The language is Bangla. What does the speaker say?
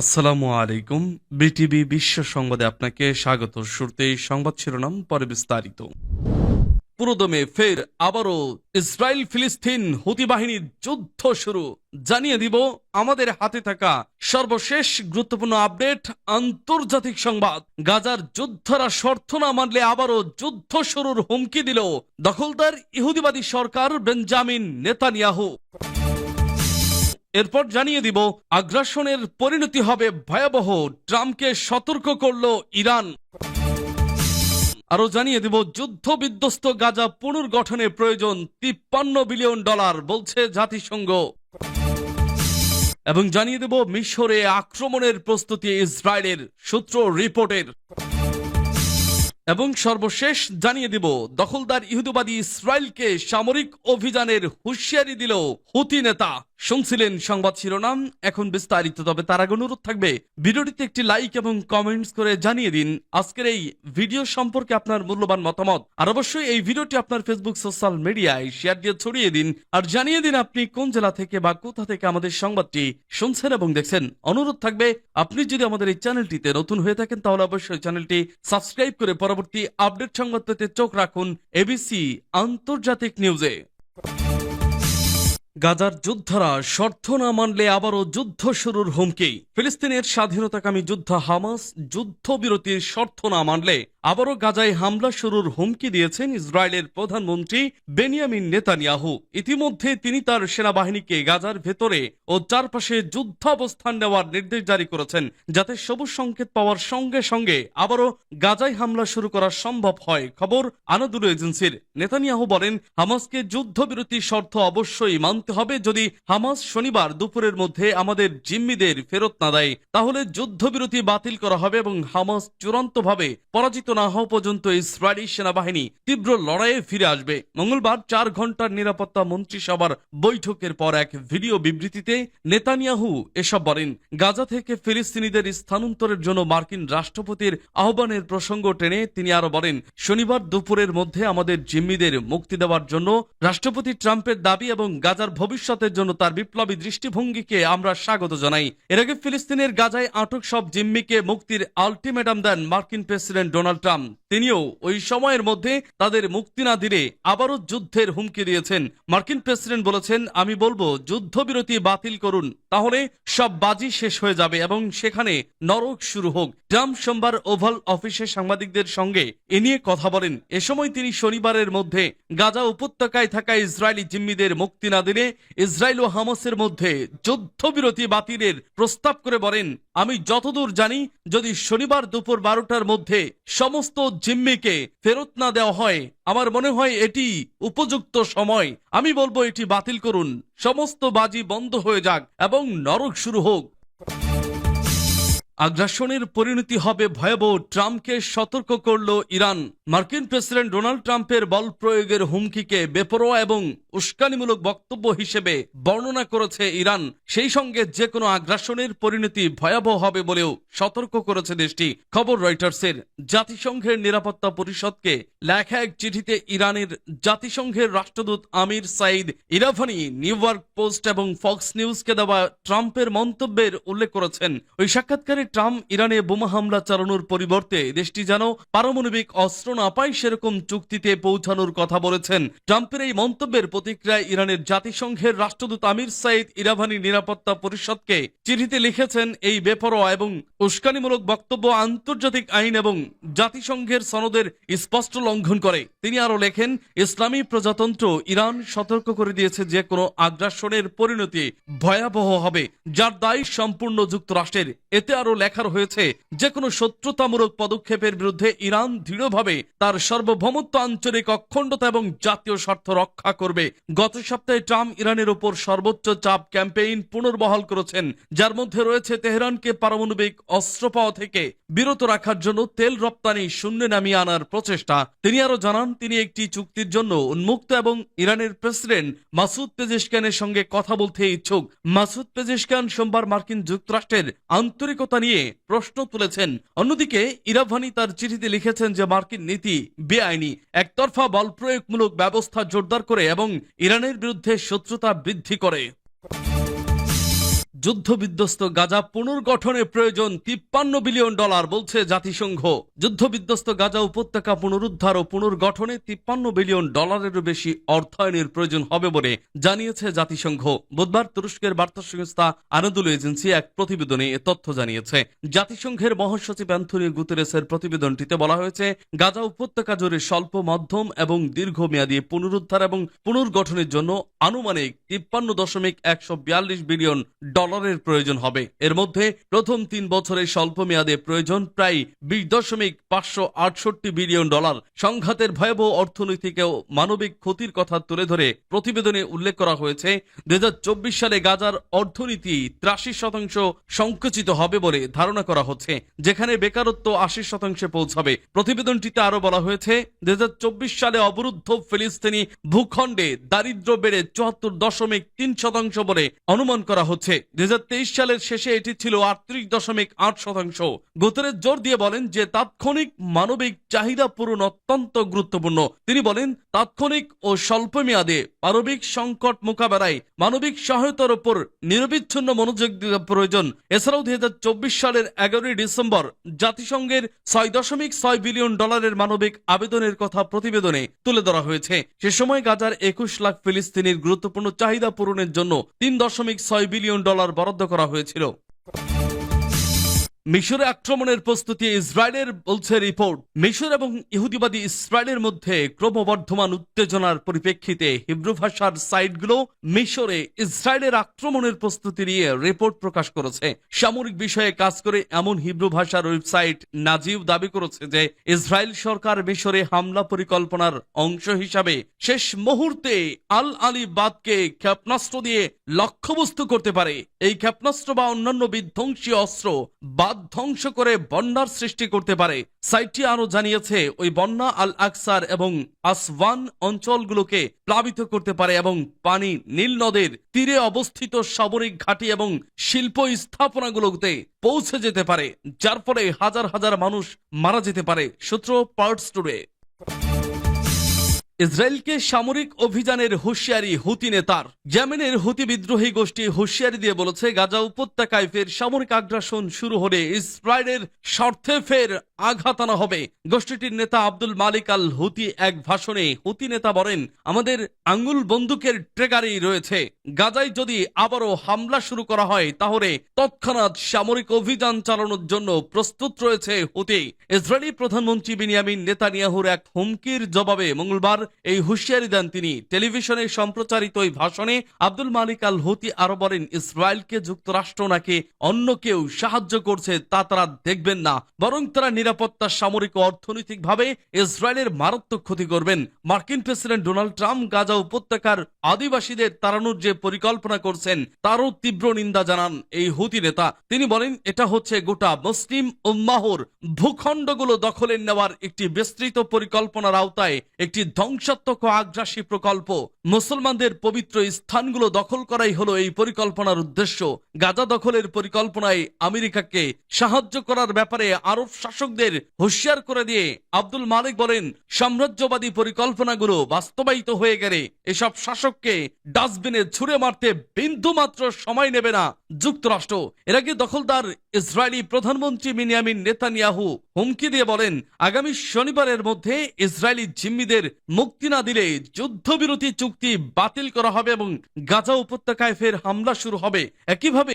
আসসালামু আলাইকুম। বিটিভি বিশ্ব সংবাদে আপনাকে স্বাগত। শুরুতেই সংবাদ শিরোনাম, পরে বিস্তারিত। পুরোদমে ফের আবারও ইসরায়েল ফিলিস্তিন হুতি বাহিনীর যুদ্ধ শুরু। জানিয়ে দিব, আমাদের হাতে থাকা সর্বশেষ গুরুত্বপূর্ণ আপডেট, আন্তর্জাতিক সংবাদ। গাজার যোদ্ধারা শর্ত না মানলে আবারও যুদ্ধ শুরুর হুমকি দিল দখলদার ইহুদিবাদী সরকার বেঞ্জামিন নেতানিয়াহু। এরপর জানিয়ে দিব, আগ্রাসনের পরিণতি হবে ভয়াবহ। ট্রাম্পকে সতর্ক করল ইরান। আরও জানিয়ে দিব যুদ্ধ বিধ্বস্ত গাজা পুনর্গঠনে প্রয়োজন তিপ্পান্ন বিলিয়ন ডলার, বলছে জাতিসংঘ। এবং জানিয়ে দেব, মিশরে আক্রমণের প্রস্তুতি ইসরায়েলের সূত্র রিপোর্টের। এবং সর্বশেষ জানিয়ে দিব, দখলদার ইহুদিবাদী ইসরায়েলকে সামরিক অভিযানের হুঁশিয়ারি দিল হুতি নেতা। শুনছিলেন সংবাদ শিরোনাম, এখন বিস্তারিত, তবে তার আগে অনুরোধ থাকবে, ভিডিওটিতে একটি লাইক এবং কমেন্টস করে জানিয়ে দিন, আজকের এই ভিডিও সম্পর্কে আপনার মূল্যবান মতামত। আর অবশ্যই এই ভিডিওটি আপনার ফেসবুক সোশ্যাল মিডিয়ায় শেয়ার দিয়ে ছড়িয়ে দিন, আর জানিয়ে দিন আপনি কোন জেলা থেকে বা কোথা থেকে আমাদের সংবাদটি শুনছেন এবং দেখছেন। অনুরোধ থাকবে, আপনি যদি আমাদের এই চ্যানেলটিতে নতুন হয়ে থাকেন, তাহলে অবশ্যই চ্যানেলটি সাবস্ক্রাইব করে পরবর্তী আপডেট সংবাদ পেতে চোখ রাখুন এবিসি আন্তর্জাতিক নিউজে গাজার যোদ্ধারা শর্ত না মানলে আবারও যুদ্ধ শুরুর হুমকি। ফিলিস্তিনের স্বাধীনতাকামী যুদ্ধ হামাস যুদ্ধবিরতির শর্ত না মানলে আবারও গাজায় হামলা শুরুর হুমকি দিয়েছেন ইসরায়েলের প্রধানমন্ত্রী বেনিয়ামিন নেতানিয়াহু। ইতিমধ্যে তিনি তার সেনাবাহিনীকে গাজার ভেতরে ও চারপাশে যুদ্ধাবস্থান নেওয়ার নির্দেশ জারি করেছেন, যাতে সবুজ সংকেত পাওয়ার সঙ্গে সঙ্গে আবারও গাজায় হামলা শুরু করা সম্ভব হয়, খবর আনাদুল এজেন্সির। নেতানিয়াহু বলেন, হামাসকে যুদ্ধবিরতি শর্ত অবশ্যই মানতে হবে যদি হামাস শনিবার দুপুরের মধ্যে আমাদের জিম্মিদের ফেরত না দেয়। তাহলে যুদ্ধবিরতি বাতিল করা হবে এবং হামাস চূড়ান্তভাবে পরাজিত না হওয়া পর্যন্ত ইসরায়েলি সেনাবাহিনী তীব্র লড়াইয়ে ফিরে আসবে। মঙ্গলবার চার ঘণ্টার নিরাপত্তা মন্ত্রিসভার বৈঠকের পর এক ভিডিও বিবৃতিতে নেতানিয়াহু এসব বলেন, গাজা থেকে ফিলিস্তিনিদের স্থানান্তরের জন্য মার্কিন রাষ্ট্রপতির আহ্বানের প্রসঙ্গ টেনে তিনি আরও বলেন, শনিবার দুপুরের মধ্যে আমাদের জিম্মিদের মুক্তি দেওয়ার জন্য, রাষ্ট্রপতি ট্রাম্পের দাবি এবং গাজার ভবিষ্যতের জন্য তার বিপ্লবী দৃষ্টিভঙ্গিকে আমরা স্বাগত জানাই। এর আগে ফিলিস্তিনের গাজায় আটক সব জিম্মিকে মুক্তির আলটিমেটাম দেন মার্কিন প্রেসিডেন্ট ডোনাল্ড ট্রাম্প। তিনিও ওই সময়ের মধ্যে তাদের মুক্তি না দিলে আবারও যুদ্ধের হুমকি দিয়েছেন। মার্কিন প্রেসিডেন্ট বলেছেন, আমি বলব, যুদ্ধবিরতি বাতিল করুন, তাহলে সব বাজি শেষ হয়ে যাবে এবং সেখানে নরক শুরু হোক। ট্রাম্প সোমবার ওভাল অফিসে সাংবাদিকদের সঙ্গে এ নিয়ে কথা বলেন। এ সময় তিনি শনিবারের মধ্যে গাজা উপত্যকায় থাকা ইসরায়েলি জিম্মিদের মুক্তি না দিলে ইসরায়েল ও হামাসের মধ্যে যুদ্ধবিরতি বাতিলের প্রস্তাব করে বলেন আমি যতদূর জানি, যদি শনিবার দুপুর বারোটার মধ্যে সমস্ত জিম্মিকে ফেরত না দেওয়া হয়, আমার মনে হয় এটি উপযুক্ত সময়। আমি বলব এটি বাতিল করুন। সমস্ত বাজি বন্ধ হয়ে যাক এবং নরক শুরু হোক। আগ্রাসনের পরিণতি হবে ভয়াবহ। ট্রাম্পকে সতর্ক করল ইরান। মার্কিন প্রেসিডেন্ট ডোনাল্ড ট্রাম্পের বল প্রয়োগের হুমকিকে বেপরোয়া এবং উস্কানিমূলক বক্তব্য হিসেবে বর্ণনা করেছে ইরান। সেই সঙ্গে যে কোনো আগ্রাসনের পরিণতি ভয়াবহ হবে বলেও সতর্ক করেছে দেশটি। খবর রয়টার্সের। জাতিসংঘের নিরাপত্তা পরিষদকে লেখা এক চিঠিতে ইরানের জাতিসংঘের রাষ্ট্রদূত Amir Saeid Iravani New York Post এবং ফক্স নিউজকে দেওয়া ট্রাম্পের মন্তব্যের উল্লেখ করেছেন। ওই সাক্ষাৎকারে ট্রাম্প ইরানে বোমা হামলা চালানোর পরিবর্তে দেশটি যেন পারমাণবিক অস্ত্র না পায় সেরকম চুক্তিতে পৌঁছানোর কথা বলেছেন। ট্রাম্পের এই মন্তব্যের প্রতিক্রিয়ায় ইরানের জাতিসংঘের রাষ্ট্রদূত আমির সাইদ ইরাভানি নিরাপত্তা পরিষদকে চিঠিতে লিখেছেন এই বেপরোয়া এবং উস্কানিমূলক বক্তব্য আন্তর্জাতিক আইন এবং জাতিসংঘের সনদের স্পষ্ট লঙ্ঘন করে। তিনি আরও লেখেন, ইসলামী প্রজাতন্ত্র ইরান সতর্ক করে দিয়েছে যে কোনো আগ্রাসনের পরিণতি ভয়াবহ হবে, যার দায়ী সম্পূর্ণ যুক্তরাষ্ট্রের। এতে আরও লেখার হয়েছে যে কোনো শত্রুতামূলক পদক্ষেপের বিরুদ্ধে ইরান দৃঢ়ভাবে তার সার্বভৌমত্ব আঞ্চলিক অখণ্ডতা এবং জাতীয় স্বার্থ রক্ষা করবে। গত সপ্তাহে ট্রাম্প ইরানের উপর সর্বোচ্চ চাপ ক্যাম্পেইন পুনর্বহাল করেছেন, যার মধ্যে রয়েছে তেহরানকে পারমাণবিক অস্ত্র পাওয়া থেকে বিরত রাখার জন্য তেল রপ্তানি শূন্যে নামিয়ে আনার প্রচেষ্টা। তিনি আরও জানান, তিনি একটি চুক্তির জন্য উন্মুক্ত এবং ইরানের প্রেসিডেন্ট মাসুদ পেজেশকানের সঙ্গে কথা বলতে ইচ্ছুক। মাসুদ পেজেশকান সোমবার মার্কিন যুক্তরাষ্ট্রের আন্তরিকতা নিয়ে প্রশ্ন তুলেছেন। অন্যদিকে ইরাভানি তার চিঠিতে লিখেছেন যে মার্কিন নীতি বেআইনি। একতরফা বল প্রয়োগমূলক ব্যবস্থা জোরদার করে এবং ইরানের বিরুদ্ধে শত্রুতা বৃদ্ধি করে। যুদ্ধবিধ্বস্ত গাজা পুনর্গঠনে প্রয়োজন তিপ্পান্ন বিলিয়ন ডলার, বলছে জাতিসংঘ। যুদ্ধবিধ্বস্ত গাজা উপত্যকা পুনরুদ্ধার ও পুনর্গঠনে তিপ্পান্ন বিলিয়ন ডলারেরও বেশি অর্থায়নের প্রয়োজন হবে বলে জানিয়েছে জাতিসংঘ। বুধবার তুরস্কের বার্তা সংস্থা আনাদুল এজেন্সি এক প্রতিবেদনে এ তথ্য জানিয়েছে। জাতিসংঘের মহাসচিব অ্যান্থনি গুতেরেসের প্রতিবেদনটিতে বলা হয়েছে, গাজা উপত্যকা জুড়ে স্বল্প, মধ্যম এবং দীর্ঘমেয়াদী পুনরুদ্ধার এবং পুনর্গঠনের জন্য আনুমানিক তিপ্পান্ন দশমিক একশো বিয়াল্লিশ বিলিয়ন ডলারের প্রয়োজন হবে। এর মধ্যে প্রথম তিন বছরের স্বল্প মেয়াদে প্রয়োজন প্রায় বিশ দশমিক পাঁচশো আটষট্টি বিলিয়ন ডলার। সংঘাতের ভয়াবহ অর্থনৈতিক ও মানবিক ক্ষতির কথা তুলে ধরে প্রতিবেদনে উল্লেখ করা হয়েছে দুই সালে গাজার অর্থনীতি ত্রাশি শতাংশ সংকুচিত হবে বলে ধারণা করা হচ্ছে, যেখানে বেকারত্ব আশি শতাংশে পৌঁছাবে। প্রতিবেদনটিতে আরও বলা হয়েছে দুই হাজার চব্বিশ সালে অবরুদ্ধ ফিলিস্তিনি ভূখণ্ডে দারিদ্র বেড়ে চুয়াত্তর দশমিক তিন শতাংশ বলে অনুমান করা হচ্ছে। দুই সালের শেষে এটি ছিল আটত্রিশ দশমিক আট শতাংশ। গোতরের জোর দিয়ে বলেন যে তাৎক্ষণিক মানবিক চাহিদা পূরণ অত্যন্ত গুরুত্বপূর্ণ। তিনি বলেন, তাৎক্ষণিক ও স্বল্প মেয়াদে মানবিক সংকট মোকাবেলায় মানবিক সহায়তার উপর নিরবিচ্ছিন্ন মনোযোগ দেওয়া প্রয়োজন। এছাড়াও দুই সালের এগারোই ডিসেম্বর জাতিসংঘের ছয় দশমিক ছয় বিলিয়ন ডলারের মানবিক আবেদনের কথা প্রতিবেদনে তুলে ধরা হয়েছে। সে সময় গাজার একুশ লাখ ফিলিস্তিনির গুরুত্বপূর্ণ চাহিদা পূরণের জন্য তিন দশমিক ছয় বিলিয়ন ডলার বরাদ্দ করা হয়েছিল। মিশরে আক্রমণের প্রস্তুতি ইসরায়েলের বলছে রিপোর্ট। মিশর এবং ইহুদিবাদী ইসরায়েলের মধ্যে ক্রমবর্ধমান উত্তেজনার পরিপ্রেক্ষিতে হিব্রু ভাষার সাইটগুলো মিশরে ইসরায়েলের আক্রমণের প্রস্তুতি নিয়ে রিপোর্ট প্রকাশ করেছে। সামরিক বিষয়ে কাজ করে এমন হিব্রু ভাষার ওয়েবসাইট নাজিব দাবি করেছে যে, ইসরায়েল সরকার মিশরে হামলা পরিকল্পনার অংশ হিসাবে শেষ মুহূর্তে আল আলী বাদকে ক্ষেপণাস্ত্র দিয়ে লক্ষ্যবস্তু করতে পারে। এই ক্ষেপণাস্ত্র বা অন্যান্য বিধ্বংসী অস্ত্র বাদ ধ্বংস করে বন্যার সৃষ্টি করতে পারে। সাইটটি আরও জানিয়েছে, ওই বন্যা আল আকসার এবং আসওয়ান অঞ্চলগুলোকে প্লাবিত করতে পারে এবং পানি নীল নদের তীরে অবস্থিত সামরিক ঘাঁটি এবং শিল্প স্থাপনাগুলোতে পৌঁছে যেতে পারে, যার ফলে হাজার হাজার মানুষ মারা যেতে পারে। সূত্র পার্টস টুডে ইসরায়েলকে সামরিক অভিযানের হুঁশিয়ারি হুতি নেতার। ইয়েমেনের হুতি বিদ্রোহী গোষ্ঠী হুঁশিয়ারি দিয়ে বলেছে, গাজা উপত্যকায় ফের সামরিক আগ্রাসন শুরু হলে ইসরায়েলের স্বার্থে ফের আঘাত আনা হবে। গোষ্ঠীটির নেতা আব্দুল মালিক আল হুতি এক ভাষণে হুতি নেতা বলেন, আমাদের আঙ্গুল বন্দুকের ট্রেগারেই রয়েছে। গাজায় যদি আবারও হামলা শুরু করা হয়, তাহলে তৎক্ষণাৎ সামরিক অভিযান চালানোর জন্য প্রস্তুত রয়েছে হুতি। ইসরায়েলি প্রধানমন্ত্রী বিনিয়ামিন নেতানিয়াহুর এক হুমকির জবাবে মঙ্গলবার এই হুঁশিয়ারি দেন তিনি। টেলিভিশনে সম্প্রচারিত ওই ভাষণে আব্দুল মালিক আল হুতি আরও বলেন, ইসরায়েলকে যুক্তরাষ্ট্র নাকি অন্য কেউ সাহায্য করছে তা তারা দেখবেন না। বরং তারা নিরাপত্তা, সামরিক ও অর্থনৈতিকভাবে ইসরায়েলের মারাত্মক ক্ষতি করবেন। মার্কিন প্রেসিডেন্ট ডোনাল্ড ট্রাম্প গাজা উপত্যকার আদিবাসীদের তাড়ানোর যে পরিকল্পনা করছেন, তারও তীব্র নিন্দা জানান এই হুতি নেতা। তিনি বলেন, এটা হচ্ছে গোটা মুসলিম উম্মাহর ভূখণ্ডগুলো দখলে নেওয়ার একটি বিস্তৃত পরিকল্পনার আওতায় একটি ধ্বংসাত্মক ও আগ্রাসী প্রকল্প। মুসলমানদের পবিত্র স্থানগুলো দখল করাই হলো এই পরিকল্পনার উদ্দেশ্য। গাজা দখলের পরিকল্পনায় আমেরিকাকে সাহায্য করার ব্যাপারে আরব শাসকদের হুঁশিয়ার করে দিয়ে আব্দুল মালিক বলেন, সাম্রাজ্যবাদী পরিকল্পনাগুলো বাস্তবায়িত হয়ে গেলে এসব শাসককে ডাস্টবিনে ছুড়ে মারতে বিন্দু মাত্র সময় নেবে না। যুক্তরাষ্ট্র, এর আগে দখলদার ইসরায়েলি প্রধানমন্ত্রী মিনিয়ামিন নেতানিয়াহু হুমকি দিয়ে বলেন, আগামী শনিবারের মধ্যে ইসরায়েলি জিম্মিদের মুক্তি না দিলে যুদ্ধবিরতি চুক্তি বাতিল করা হবে এবং গাজা উপত্যকায় ফের হামলা শুরু হবে। একইভাবে